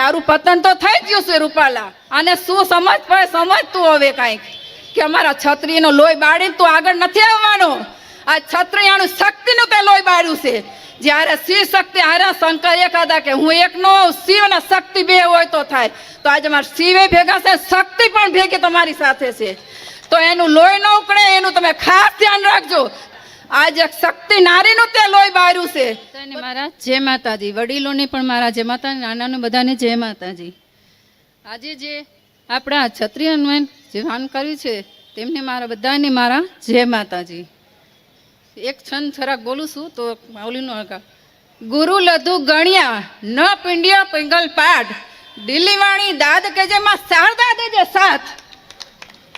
તારું પતન તો થઈ ગયું છે, રૂપાલા. અને શું સમજ પડે, સમજ તું હવે કાંઈક. કે અમારા છત્રીનો લોહી બાળીને તું આગળ નથી આવવાનો. આ છત્રીયાનું શક્તિનું તે લોહી બાળ્યું છે. જ્યારે શિવ શક્તિ હારે શંકર એક હતા કે હું એક નો શિવ અને શક્તિ બે હોય તો થાય. તો આજે મારા શિવે ભેગા છે, શક્તિ પણ ભેગી તમારી સાથે છે. તો એનું લોહી ન ઉકળે, એનું તમે ખાસ ધ્યાન રાખજો. આજે શક્તિ નારીનું તે લોહી બાળ્યું છે. મારા જય માતાજી. વડીલોને પણ મારા જય માતા, નાનાને બધાને જય માતાજી. આજે જે આપણા ક્ષત્રિય હનુમાન જે વાન કર્યું છે, તેમને મારા બધાને મારા જય માતાજી. એક છંદ થોડાક બોલું છું તો માઉલીનો આગળ ગુરુ લધુ ગણ્યા, ન પિંડિયા પિંગલ પાઠ દિલ્હીવાણી દાદ કે જે, માં શારદા દેજે સાથ.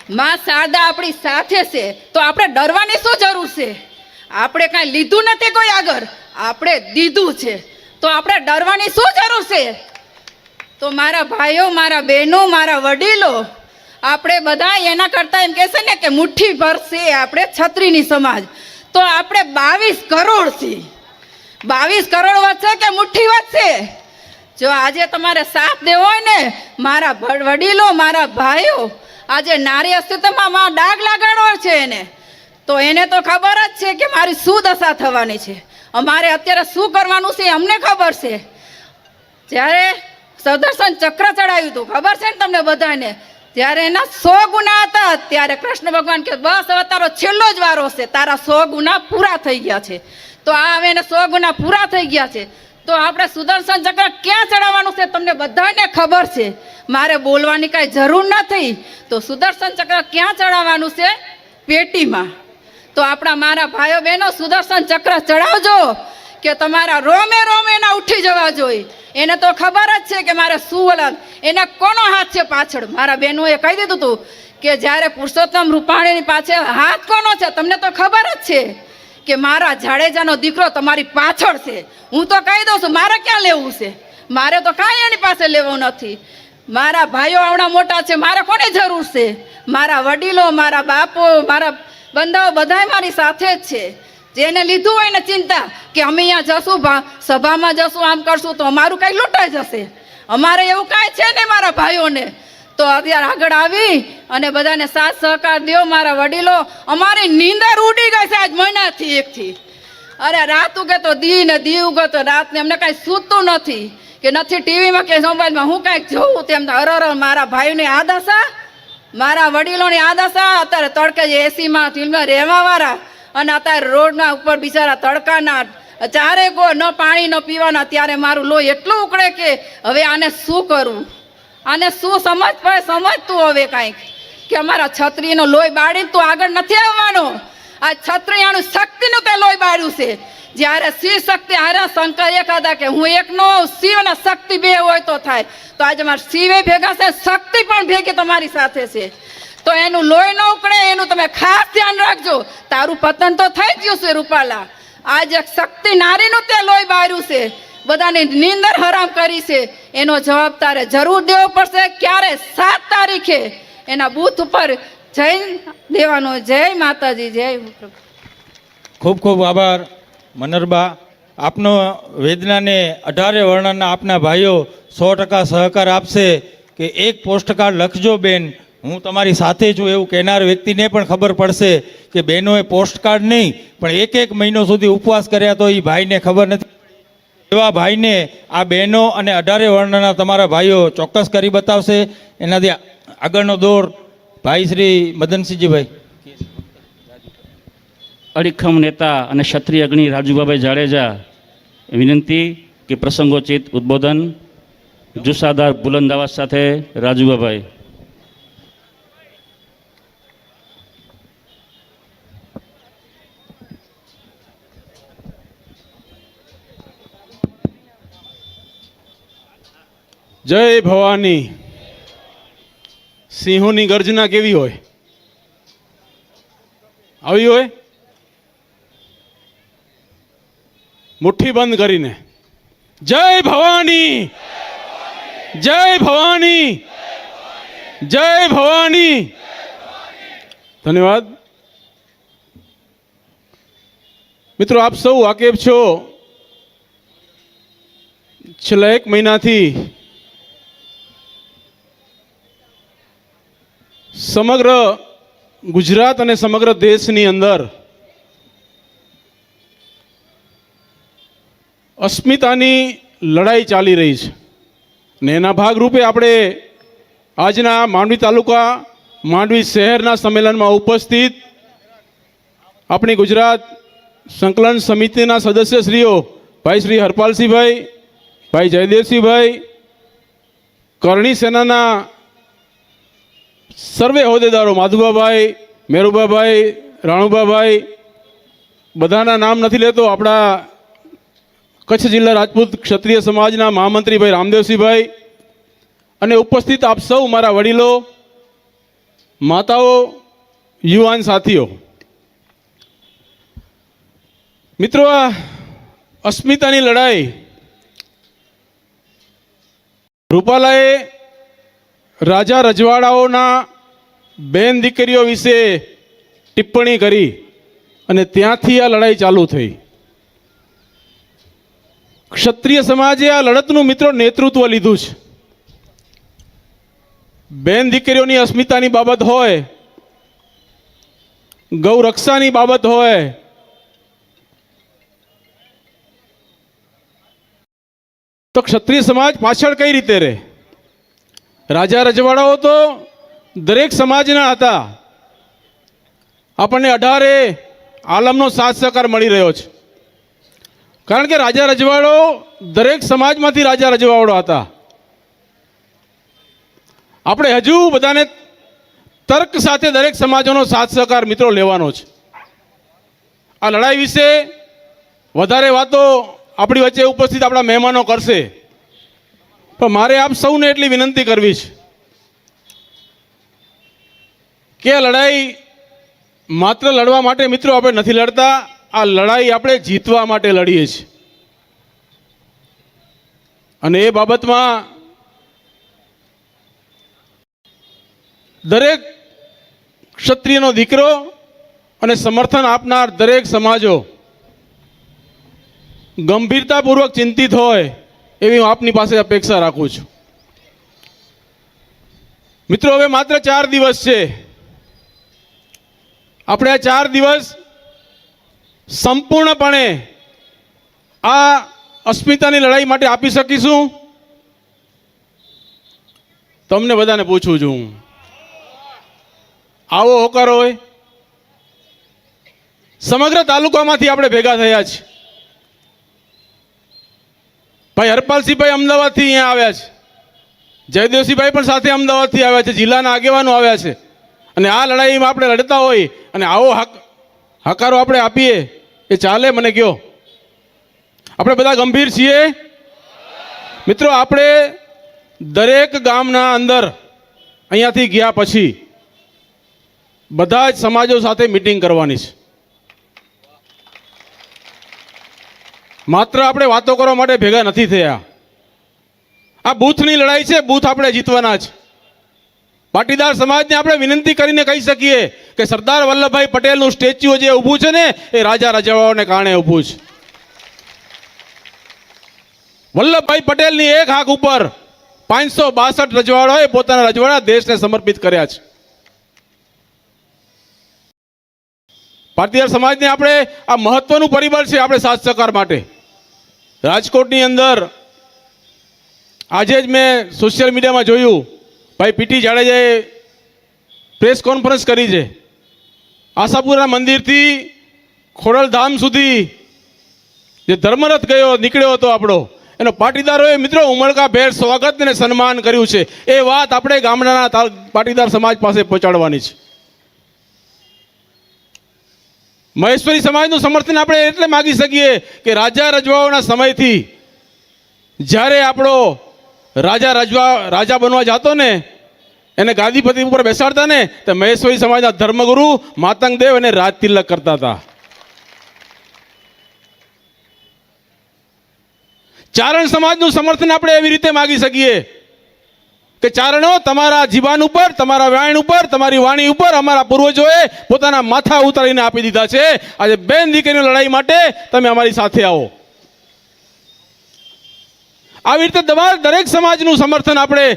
માં શારદા આપણી સાથે છે. તો આપણે ડરવાની શું જરૂર છે? આપણે કાંઈ લીધું નથી કોઈ આગળ. આપણે દીધું છે. તો આપણે ડરવાની શું જરૂર છે? તો મારા ભાઈઓ, મારા બહેનો, મારા વડીલો, આપણે બધા એના કરતાં એમ કહેશે ને કે મુઠ્ઠી ભરશે આપણે છત્રીની સમાજ. તો આપણે બાવીસ કરોડ છીએ બાવીસ કરોડ વધશે કે મુઠ્ઠી વધશે? જો આજે તમારે સાથ દેવો હોય ને, મારા વડીલો, મારા ભાઈઓ, આજે નારી અસ્તિત્વમાં ડાગ લગાડવો છે એને. તો એને તો ખબર જ છે કે મારી શું દશા થવાની છે. અમારે અત્યારે શું કરવાનું છે અમને ખબર છે. જ્યારે સદર્શન ચક્ર ચડાવ્યું હતું, ખબર છે ને તમને બધાને? ત્યારે એના સો ગુના હતા, ત્યારે કૃષ્ણ ભગવાન કે, બસ, હવે તારો છેલ્લો જ વારો છે. તારા સો ગુના પૂરા થઈ ગયા છે. તો આ હવે એને સો ગુના પૂરા થઈ ગયા છે. તો આપણે સુદર્શન ચક્ર ક્યાં ચડાવવાનું છે તમને બધાને ખબર છે. મારે બોલવાની કાંઈ જરૂર નથી. તો સુદર્શન ચક્ર ક્યાં ચડાવવાનું છે? પેટીમાં. તો આપણા મારા ભાઈઓ બહેનો સુદર્શન ચક્ર ચડાવજો કે તમારા રોમે રોમે એના ઉઠી જવા જોઈએ એને તો ખબર જ છે કે મારે શું વલણ એને કોનો હાથ છે પાછળ? મારા બહેનોએ કહી દીધું હતું કે જ્યારે પુરુષોત્તમ રૂપાણીની પાછળ હાથ કોનો છે? તમને તો ખબર જ છે કે મારા જાડેજાનો દીકરો તમારી પાછળ છે. હું તો કહી દઉં છું, મારે ક્યાં લેવું છે? મારે તો કાંઈ એની પાસે લેવું નથી. મારા ભાઈઓ આવડા મોટા છે, મારે કોની જરૂર છે? મારા વડીલો, મારા બાપો, મારા બંધાઓ બધાય મારી સાથે જ છે. જેને લીધું હોય ને ચિંતા કે અમે અહીંયા જશું, ભા- સભામાં જશું, આમ કરશું, તો અમારું કાંઈ લૂંટાઈ જશે. અમારે એવું કાંઈ છે ને મારા ભાઈઓને? તો અત્યારે આગળ આવી અને બધાને સાથ સહકાર દો મારા વડીલો. અમારી નીંદર ઉડી ગઈ છે આજ મહિનાથી એકથી. અરે રાત ઉગે તો દી ને દી ઉગે તો રાત ને અમને કાંઈ સૂતું નથી. કે નથી ટીવીમાં કે મોબાઈલમાં હું કાંઈક જોઉં તેમ અરર મારા ભાઈની આ દશા મારા વડીલોની આ દશા અત્યારે તડકે જે એસીમાં ફિલ્મમાં રહેવાવાળા. અને અત્યારે રોડના ઉપર બિચારા તડકાના ચારે ગો ન પાણી ન પીવાના, ત્યારે મારું લોહી એટલું ઉકળે કે હવે આને શું કરવું આને શું સમજ પડે સમજતું હવે કાંઈક. કે અમારા છત્રીનો લોહી બાળી તું આગળ નથી આવવાનો. આ છત્રીયાનું શક્તિનું લોહી બાળ્યું છે. જ્યારે શિવ શક્તિ હારે શંકર એક હતા કે હું એકનો શિવ અને શક્તિ બે હોય તો થાય. તો આજે મારા શિવે ભેગા છે, શક્તિ પણ ભેગી તમારી સાથે છે. તો એનું લોહી ન ઉકળે, એનું તમે ખાસ ધ્યાન રાખજો. તારું પતન તો થઈ ગયું છે, રૂપાલા. આજે શક્તિ નારીનું તે લોહી બાર્યું છે. બધાની નીંદર હરામ કરી છે. એનો જવાબ તારે જરૂર દેવો પડશે. ક્યારે? સાત તારીખે. એના બૂથ ઉપર જઈને દેવાનો, જય માતાજી, જય ખૂબ ખૂબ આભાર, મનરબા. આપનો વેદનાને અઢારે વર્ણના આપના ભાઈઓ સો ટકા સહકાર આપશે કે એક પોસ્ટકાર્ડ લખજો બેન. હું તમારી સાથે છું એવું કહેનાર વ્યક્તિને પણ ખબર પડશે કે બહેનોએ પોસ્ટકાર્ડ નહીં, પણ એક એક મહિનો સુધી ઉપવાસ કર્યા તો એ ભાઈને ખબર નથી. એવા ભાઈને આ બહેનો અને અઢારે વર્ણના તમારા ભાઈઓ ચોક્કસ કરી બતાવશે. એનાથી આગળનો દોર ભાઈ શ્રી મદનસિંહજીભાઈ. અડીખમ નેતા અને ક્ષત્રિય અગ્નિ રાજુબાભાઈ જાડેજા વિનંતી કે પ્રસંગોચિત ઉદ્બોધન જુસ્સાદાર બુલંદ અવાજ સાથે રાજુબાભાઈ જય ભવાની. સિંહોની ગર્જના કેવી હોય? આવી હોય? મુઠ્ઠી બંધ કરીને. જય ભવાની! જય ભવાની! જય ભવાની! ધન્યવાદ. મિત્રો, આપ સૌ વાકેફ છો. છેલ્લા એક મહિનાથી સમગ્ર ગુજરાત અને સમગ્ર દેશની અંદર અસ્મિતાની લડાઈ ચાલી રહી છે. ને એના ભાગરૂપે આપણે આજના માંડવી તાલુકા, માંડવી શહેરના સંમેલનમાં ઉપસ્થિત આપણી ગુજરાત સંકલન સમિતિના સદસ્યશ્રીઓ ભાઈ શ્રી હરપાલસિંહભાઈ, ભાઈ જયદેવસિંહભાઈ, કરણી સેનાના સર્વે હોદ્દેદારો માધુબાભાઈ, મેરુબાભાઈ, રાણુબાભાઈ, બધાના નામ નથી લેતો, આપણા કચ્છ જિલ્લા રાજપૂત ક્ષત્રિય સમાજના મહામંત્રી ભાઈ રામદેવસિંહભાઈ અને ઉપસ્થિત આપ સૌ મારા વડીલો, માતાઓ, યુવાન સાથીઓ. મિત્રો, આ અસ્મિતાની લડાઈ રૂપાલાએ રાજા રજવાડાઓના બેન દીકરીઓ વિશે ટિપ્પણી કરી અને ત્યાંથી આ લડાઈ ચાલુ થઈ. ક્ષત્રિય સમાજે આ લડતનું મિત્રો નેતૃત્વ લીધું છે. બેન દીકરીઓની અસ્મિતાની બાબત હોય ગૌરક્ષાની બાબત હોય, તો ક્ષત્રિય સમાજ પાછળ કઈ રીતે રહે? રાજા રજવાડાઓ તો દરેક સમાજના હતા. આપણને અઢારે આલમનો સાથ સહકાર મળી રહ્યો છે. કારણ કે રાજા રજવાડો દરેક સમાજમાંથી રાજા રજવાડો હતા. આપણે હજુ બધાને તર્ક સાથે દરેક સમાજોનો સાથ સહકાર મિત્રો લેવાનો છે. આ લડાઈ વિશે વધારે વાતો આપણી વચ્ચે ઉપસ્થિત આપણા મહેમાનો કરશે. પણ મારે આપ સૌને એટલી વિનંતી કરવી છે કે આ લડાઈ માત્ર લડવા માટે મિત્રો આપણે નથી લડતા, આ લડાઈ આપણે જીતવા માટે લડીએ છીએ. અને એ બાબતમાં દરેક ક્ષત્રિયનો દીકરો અને સમર્થન આપનાર દરેક સમાજો ગંભીરતાપૂર્વક ચિંતિત હોય એવી હું આપની પાસે અપેક્ષા રાખું છું. મિત્રો, હવે માત્ર ચાર દિવસ છે. આપણે આ ચાર દિવસ સંપૂર્ણપણે આ અસ્મિતાની લડાઈ માટે આપી શકીશું? તમને બધાને પૂછું છું. હું. આવો હોકાર હોય. સમગ્ર તાલુકામાંથી આપણે ભેગા થયા છીએ. ભાઈ હરપાલસિંહભાઈ અમદાવાદથી અહીંયા આવ્યા છે. જયદેવસિંહભાઈ પણ સાથે અમદાવાદથી આવ્યા છે, જિલ્લાના આગેવાનો આવ્યા છે. અને આ લડાઈમાં આપણે લડતા હોય અને આવો હક, હકારો આપણે આપીએ, એ ચાલે મને કયો. આપણે બધા ગંભીર છીએ. મિત્રો, આપણે દરેક ગામના અંદર અહીંયાથી ગયા પછી બધા જ સમાજો સાથે મિટિંગ કરવાની છે. માત્ર આપણે વાતો કરવા માટે ભેગા નથી થયા. આ બૂથની લડાઈ છે, બૂથ આપણે જીતવાના છે પાટીદાર સમાજને આપણે વિનંતી કરીને કહી શકીએ કે સરદાર વલ્લભભાઈ પટેલનું સ્ટેચ્યુ જે ઊભું છે ને, એ રાજા રજવાઓને કારણે ઊભું છે. વલ્લભભાઈ પટેલની એક હાક ઉપર પાંચસો બાસઠ રજવાડાઓએ પોતાના રજવાડા દેશને સમર્પિત કર્યા છે. પાટીદાર સમાજને આપણે આ મહત્વનું પરિબળ છે, આપણે સાથ સહકાર માટે. રાજકોટની અંદર આજે જ મેં સોશિયલ મીડિયામાં જોયું. ભાઈ પીટી જાડેજાએ પ્રેસ કોન્ફરન્સ કરી છે. આશાપુરા મંદિરથી ખોડલધામ સુધી જે ધર્મરથ ગયો, નીકળ્યો હતો આપણો. એનો પાટીદારોએ, મિત્રો, ઉમળકા ભેર સ્વાગત અને સન્માન કર્યું છે. એ વાત આપણે ગામડાના પાટીદાર સમાજ પાસે પહોંચાડવાની છે. મહેશ્વરી સમાજનું સમર્થન આપણે એટલે માગી શકીએ કે રાજા રજવાઓના સમયથી જ્યારે આપણો રાજા રજવા, રાજા બનવા જતો ને, એને ગાદીપતિ ઉપર બેસાડતા ને, તો મહેશ્વરી સમાજના ધર્મગુરુ માતંગ દેવ અને રાજ તિલક કરતા હતા. ચારણ સમાજનું સમર્થન આપણે એવી રીતે માગી શકીએ કે ચારણો તમારા જીવાન ઉપર, તમારા વ્યાયણ ઉપર, તમારી વાણી ઉપર અમારા પૂર્વજોએ પોતાના માથા ઉતારીને આપી દીધા છે. આજે બેન દીકરીની લડાઈ માટે તમે અમારી સાથે આવો. આવી રીતે દવા દરેક સમાજનું સમર્થન આપણે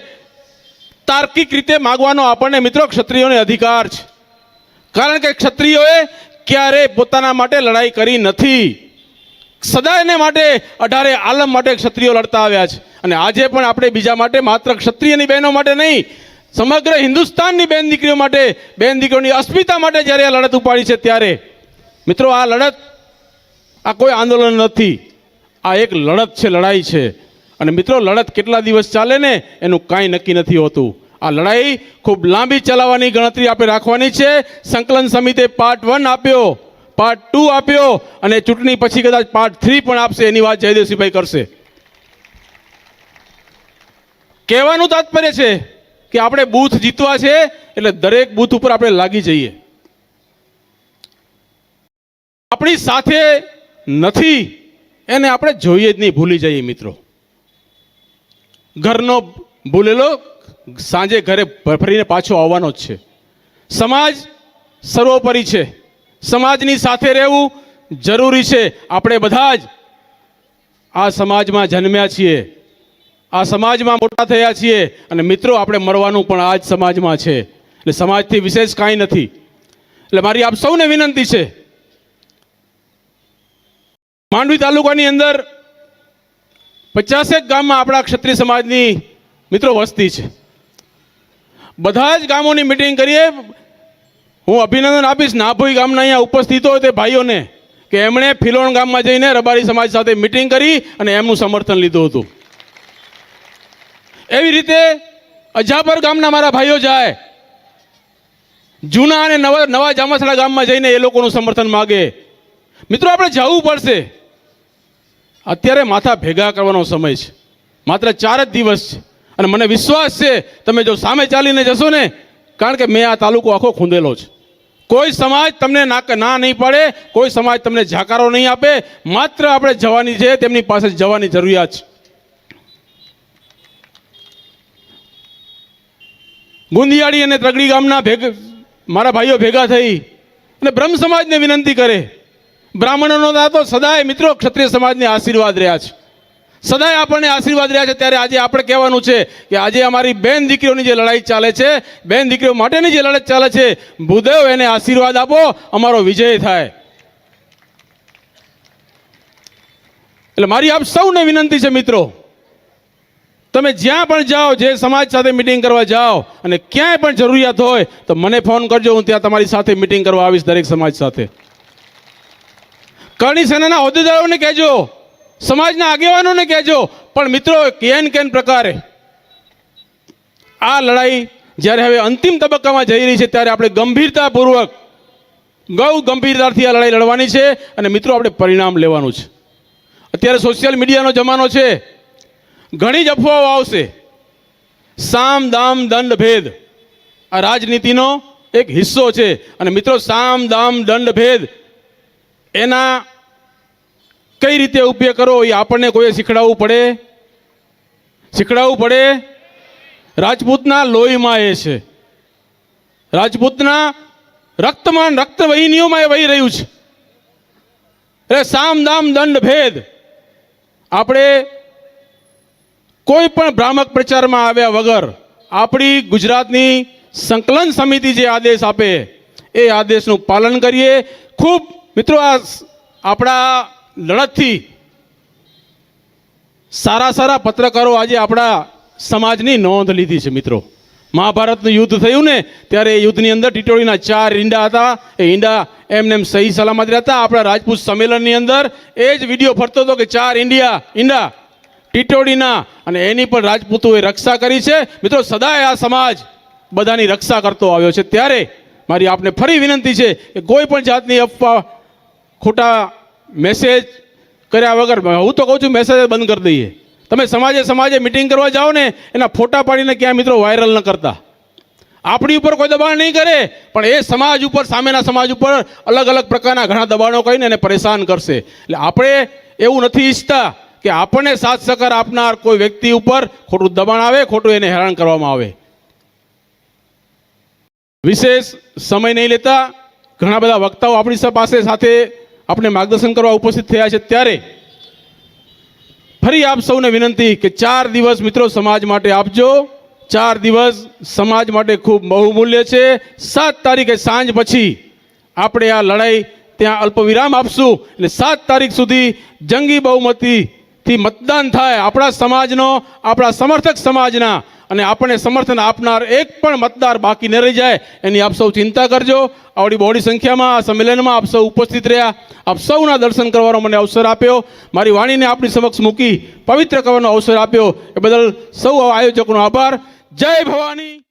તાર્કિક રીતે માગવાનો આપણને મિત્રો ક્ષત્રિયોને અધિકાર છે. કારણ કે ક્ષત્રિયોએ ક્યારેય પોતાના માટે લડાઈ કરી નથી. સદાયને માટે અઢારે આલમ માટે ક્ષત્રિયો લડતા આવ્યા છે. અને આજે પણ આપણે બીજા માટે માત્ર ક્ષત્રિયની બહેનો માટે નહીં, સમગ્ર હિન્દુસ્તાનની બેન દીકરીઓ માટે, બેન દીકરીઓની અસ્મિતા માટે જ્યારે આ લડત ઉપાડી છે ત્યારે, મિત્રો આ લડત, આ કોઈ આંદોલન નથી. આ એક લડત છે, લડાઈ છે. અને મિત્રો લડત કેટલા દિવસ ચાલે ને, એનું કાંઈ નક્કી નથી હોતું. આ લડાઈ ખૂબ લાંબી ચલાવવાની ગણતરી આપણે રાખવાની છે. સંકલન સમિતિએ પાર્ટ વન આપ્યો. પાર્ટ ટુ આપ્યો અને ચૂંટણી પછી કદાચ પાર્ટ થ્રી પણ આપશે, એની વાત જયદેવસિંહભાઈ કરશે. કહેવાનું તાત્પર્ય છે કે આપણે બૂથ જીતવા છે, એટલે દરેક બૂથ ઉપર આપણે લાગી જઈએ. આપણી સાથે નથી, એને આપણે જોઈએ જ નહીં, ભૂલી જઈએ મિત્રો. ઘરનો ભૂલેલો સાંજે ઘરે ફરીને પાછો આવવાનો જ છે. સમાજ સર્વોપરી છે. સમાજની સાથે રહેવું જરૂરી છે. આપણે બધા જ આ સમાજમાં જન્મ્યા છીએ. આ સમાજમાં મોટા થયા છીએ અને મિત્રો, આપણે મરવાનું પણ આ જ સમાજમાં છે. એટલે સમાજથી વિશેષ કાંઈ નથી. એટલે મારી આપ સૌને વિનંતી છે. માંડવી તાલુકાની અંદર પચાસેક ગામમાં આપણા ક્ષત્રિય સમાજની મિત્રો વસ્તી છે. બધા જ ગામોની મિટિંગ કરીએ. હું અભિનંદન આપીશ. નાભોઈ ગામના અહીંયા ઉપસ્થિત હોય તે ભાઈઓને કે એમણે ફિલોણ ગામમાં જઈને રબારી સમાજ સાથે મિટિંગ કરી અને એમનું સમર્થન લીધું હતું. એવી રીતે અજાપર ગામના મારા ભાઈઓ જાય. જૂના અને નવા નવા જામસડા ગામમાં જઈને એ લોકોનું સમર્થન માગે. મિત્રો, આપણે જવું પડશે. અત્યારે માથા ભેગા કરવાનો સમય છે. માત્ર ચાર જ દિવસ છે. અને મને વિશ્વાસ છે, તમે જો સામે ચાલીને જશો ને, કારણ કે મેં આ તાલુકો આખો ખૂંદેલો છે. કોઈ સમાજ તમને ના નહીં પાડે, કોઈ સમાજ તમને જાકારો નહીં આપે, માત્ર આપણે જવાની છે, તેમની પાસે જવાની જરૂરિયાત છે. ગુંદિયાળી અને ત્રગડી ગામના ભેગ, મારા ભાઈઓ ભેગા થઈ અને બ્રહ્મ સમાજને વિનંતી કરે. બ્રાહ્મણોનો તો સદાય મિત્રો ક્ષત્રિય સમાજને આશીર્વાદ રહ્યા છે. સદાય આપણને આશીર્વાદ રહ્યા છે. ત્યારે આજે આપણે કહેવાનું છે કે આજે અમારી બેન દીકરીઓની જે લડાઈ ચાલે છે, બેન દીકરીઓ માટેની જે લડત ચાલે છે, ભૂદેવ એને આશીર્વાદ આપો, અમારો વિજય થાય. એટલે મારી આપ સૌને વિનંતી છે મિત્રો, તમે જ્યાં પણ જાઓ, જે સમાજ સાથે મિટિંગ કરવા જાઓ અને ક્યાંય પણ જરૂરિયાત હોય, તો મને ફોન કરજો, હું ત્યાં તમારી સાથે મિટિંગ કરવા આવીશ દરેક સમાજ સાથે. કરણી સેનાના હોદ્દેદારોને કહેજો સમાજના આગેવાનોને કહેજો, પણ મિત્રો કેન કેન પ્રકારે. આ લડાઈ જ્યારે હવે અંતિમ તબક્કામાં જઈ રહી છે, ત્યારે આપણે ગંભીરતાપૂર્વક, ગૌ ગંભીરતાથી આ લડાઈ લડવાની છે અને મિત્રો, આપણે પરિણામ લેવાનું છે. અત્યારે સોશિયલ મીડિયાનો જમાનો છે. ઘણી જ અફવાઓ આવશે. સામ, દામ, દંડ, ભેદ. આ રાજનીતિનો એક હિસ્સો છે. અને મિત્રો, સામ, દામ, દંડ, ભેદ એના કઈ રીતે ઉપયોગ કરવો એ આપણને કોઈએ શીખડાવવું પડે? શીખડાવવું પડે? રાજપૂતના લોહીમાં એ છે. રાજપૂતના રક્તમાં રક્ત વહિનીઓમાં એ વહી રહ્યું છે. એટલે સામ દામ દંડ ભેદ. આપણે કોઈ પણ ભ્રામક પ્રચારમાં આવ્યા વગર આપણી ગુજરાતની સંકલન સમિતિ જે આદેશ આપે, એ આદેશનું પાલન કરીએ. ખૂબ મિત્રો આ આપણા લડતથી સારા સારા પત્રકારો આજે આપણા સમાજની નોંધ લીધી છે મિત્રો. મહાભારતનું યુદ્ધ થયું ને, ત્યારે એ યુદ્ધની અંદર ટીટોળીના ચાર ઈંડા હતા. એ ઈંડા એમને એમ સહી સલામત રહેતા. આપણા રાજપૂત સંમેલનની અંદર એ જ વીડિયો ફરતો હતો કે ચાર ઇન્ડિયા ઈંડા, ટીટોળીના અને એની પણ રાજપૂતોએ રક્ષા કરી છે. મિત્રો, સદાય આ સમાજ બધાની રક્ષા કરતો આવ્યો છે. ત્યારે મારી આપને ફરી વિનંતી છે કે કોઈ પણ જાતની અફવા, ખોટા મેસેજ કર્યા વગર હું તો કહું છું મેસેજ બંધ કરી દઈએ. તમે સમાજે સમાજે મિટિંગ કરવા જાઓ ને, એના ફોટા પાડીને ક્યાં મિત્રો વાયરલ ન કરતા. આપણી ઉપર કોઈ દબાણ નહીં કરે, પણ એ સમાજ ઉપર, સામેના સમાજ ઉપર અલગ અલગ પ્રકારના ઘણા દબાણો કરીને એને પરેશાન કરશે. એટલે આપણે એવું નથી ઈચ્છતા કે આપણને સાથ સહકાર આપનાર કોઈ વ્યક્તિ ઉપર ખોટું દબાણ આવે, ખોટું એને હેરાન કરવામાં આવે. વિશેષ સમય નહીં લેતા, ઘણા બધા વક્તાઓ આપણી પાસે સાથે આપણે માર્ગદર્શન કરવા ઉપસ્થિત થયા છે ત્યારે ફરી આપ સૌને વિનંતી કે ચાર દિવસ મિત્રો સમાજ માટે આપજો. ચાર દિવસ સમાજ માટે ખૂબ બહુમૂલ્ય છે. સાત તારીખે સાંજ પછી આપણે આ લડાઈ ત્યાં અલ્પવિરામ આપશું. એટલે સાત તારીખ સુધી જંગી બહુમતીથી મતદાન થાય. આપણા સમાજનો, આપણા સમર્થક સમાજના અને આપણને સમર્થન આપનાર એક પણ મતદાર બાકી ન રહી જાય, એની આપ સૌ ચિંતા કરજો. આવડી બહોળી સંખ્યામાં આ સંમેલનમાં આપ સૌ ઉપસ્થિત રહ્યા. આપ સૌના દર્શન કરવાનો મને અવસર આપ્યો. મારી વાણીને આપણી સમક્ષ મૂકી પવિત્ર કરવાનો અવસર આપ્યો. એ બદલ સૌ આયોજકોનો આભાર. જય ભવાની.